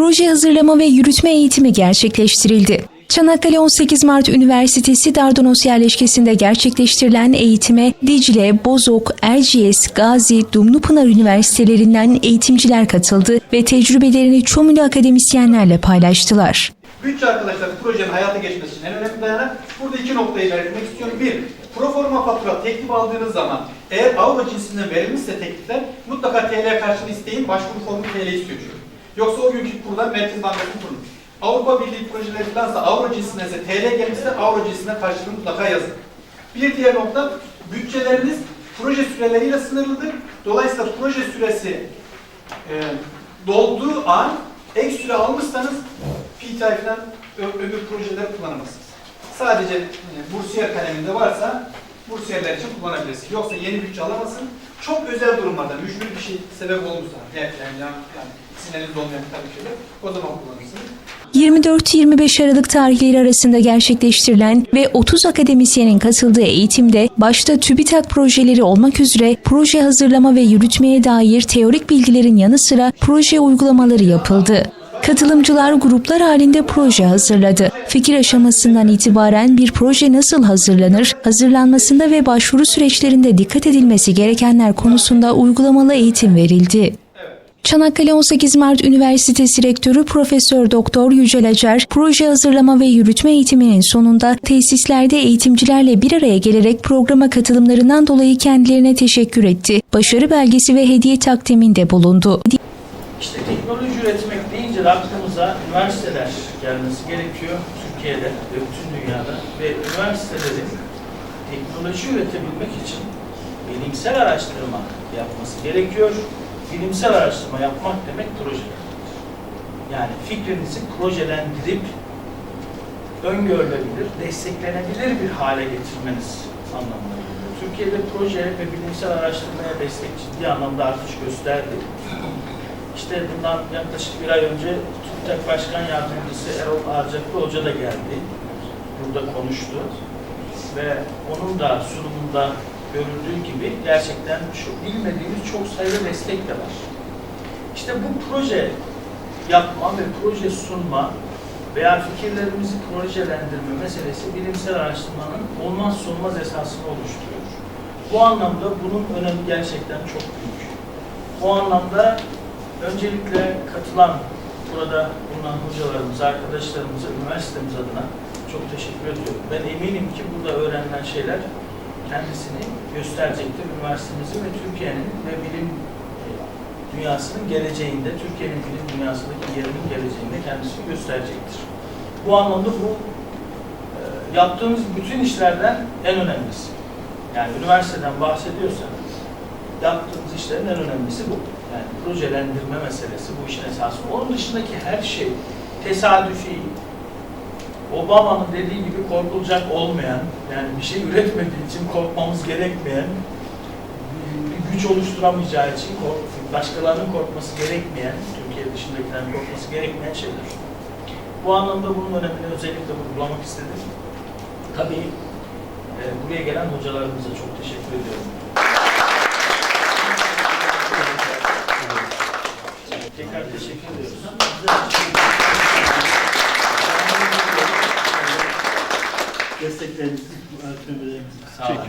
proje hazırlama ve yürütme eğitimi gerçekleştirildi. Çanakkale 18 Mart Üniversitesi Dardanos yerleşkesinde gerçekleştirilen eğitime Dicle, Bozok, Erciyes, Gazi, Dumlupınar Üniversitelerinden eğitimciler katıldı ve tecrübelerini Çomülü akademisyenlerle paylaştılar. Bütçe arkadaşlar projenin hayata geçmesi için en önemli dayanak. Burada iki noktayı belirtmek istiyorum. Bir, proforma fatura teklif aldığınız zaman eğer Avrupa cinsinden verilmişse teklifler mutlaka TL karşılığı isteyin. Başvuru formu TL istiyor çünkü. Yoksa o günkü kurdan Merkez Bankası kurulur. Avrupa Birliği projeleri falansa Avro cinsindense TL gelmişse Avro cinsinden karşılığı mutlaka yazın. Bir diğer nokta bütçeleriniz proje süreleriyle sınırlıdır. Dolayısıyla proje süresi e, dolduğu an ek süre almışsanız PTI falan öbür projeleri kullanamazsınız. Sadece e, bursiyer kaleminde varsa bursiyerler için kullanabilirsiniz. Yoksa yeni bütçe alamazsın. Çok özel durumlarda, müşkül bir şey sebep olursa, yani, yani, yani olmayan bir takım şeyler, o zaman kullanırsınız. 24-25 Aralık tarihleri arasında gerçekleştirilen ve 30 akademisyenin katıldığı eğitimde başta TÜBİTAK projeleri olmak üzere proje hazırlama ve yürütmeye dair teorik bilgilerin yanı sıra proje uygulamaları yapıldı. Katılımcılar gruplar halinde proje hazırladı. Fikir aşamasından itibaren bir proje nasıl hazırlanır, hazırlanmasında ve başvuru süreçlerinde dikkat edilmesi gerekenler konusunda uygulamalı eğitim verildi. Çanakkale 18 Mart Üniversitesi Rektörü Profesör Doktor Yücel Acar, proje hazırlama ve yürütme eğitiminin sonunda tesislerde eğitimcilerle bir araya gelerek programa katılımlarından dolayı kendilerine teşekkür etti. Başarı belgesi ve hediye takdiminde bulundu. İşte teknoloji üretmek de aklımıza üniversiteler gelmesi gerekiyor Türkiye'de ve bütün dünyada ve üniversitelerin teknoloji üretebilmek için bilimsel araştırma yapması gerekiyor. Bilimsel araştırma yapmak demek proje. Yani fikrinizi projelendirip öngörülebilir, desteklenebilir bir hale getirmeniz anlamına geliyor. Türkiye'de proje ve bilimsel araştırmaya destek ciddi anlamda artış gösterdi. İşte bundan yaklaşık bir ay önce TÜBİTAK Başkan Yardımcısı Erol Arcaklı Hoca da geldi. Burada konuştu. Ve onun da sunumunda görüldüğü gibi gerçekten şu bilmediğimiz çok sayıda destek de var. İşte bu proje yapma ve proje sunma veya fikirlerimizi projelendirme meselesi bilimsel araştırmanın olmaz esasını oluşturuyor. Bu anlamda bunun önemi gerçekten çok büyük. Bu anlamda öncelikle katılan burada bulunan hocalarımıza, arkadaşlarımıza, üniversitemiz adına çok teşekkür ediyorum. Ben eminim ki burada öğrenilen şeyler kendisini gösterecektir. Üniversitemizin ve Türkiye'nin ve bilim e, dünyasının geleceğinde, Türkiye'nin bilim dünyasındaki yerinin geleceğinde kendisini gösterecektir. Bu anlamda bu e, yaptığımız bütün işlerden en önemlisi. Yani üniversiteden bahsediyorsak yaptığımız işlerin en önemlisi bu. Yani projelendirme meselesi bu işin esası. Onun dışındaki her şey tesadüfi, Obama'nın dediği gibi korkulacak olmayan, yani bir şey üretmediği için korkmamız gerekmeyen, bir- güç oluşturamayacağı için kork, başkalarının korkması gerekmeyen, Türkiye dışındakilerin korkması gerekmeyen şeyler. Bu anlamda bunun önemini özellikle vurgulamak istedim. Tabii e, buraya gelen hocalarımıza çok teşekkür ediyorum. Teşekkür ediyoruz. desteklerinizi, öğretmenlerimizi Sağ olun.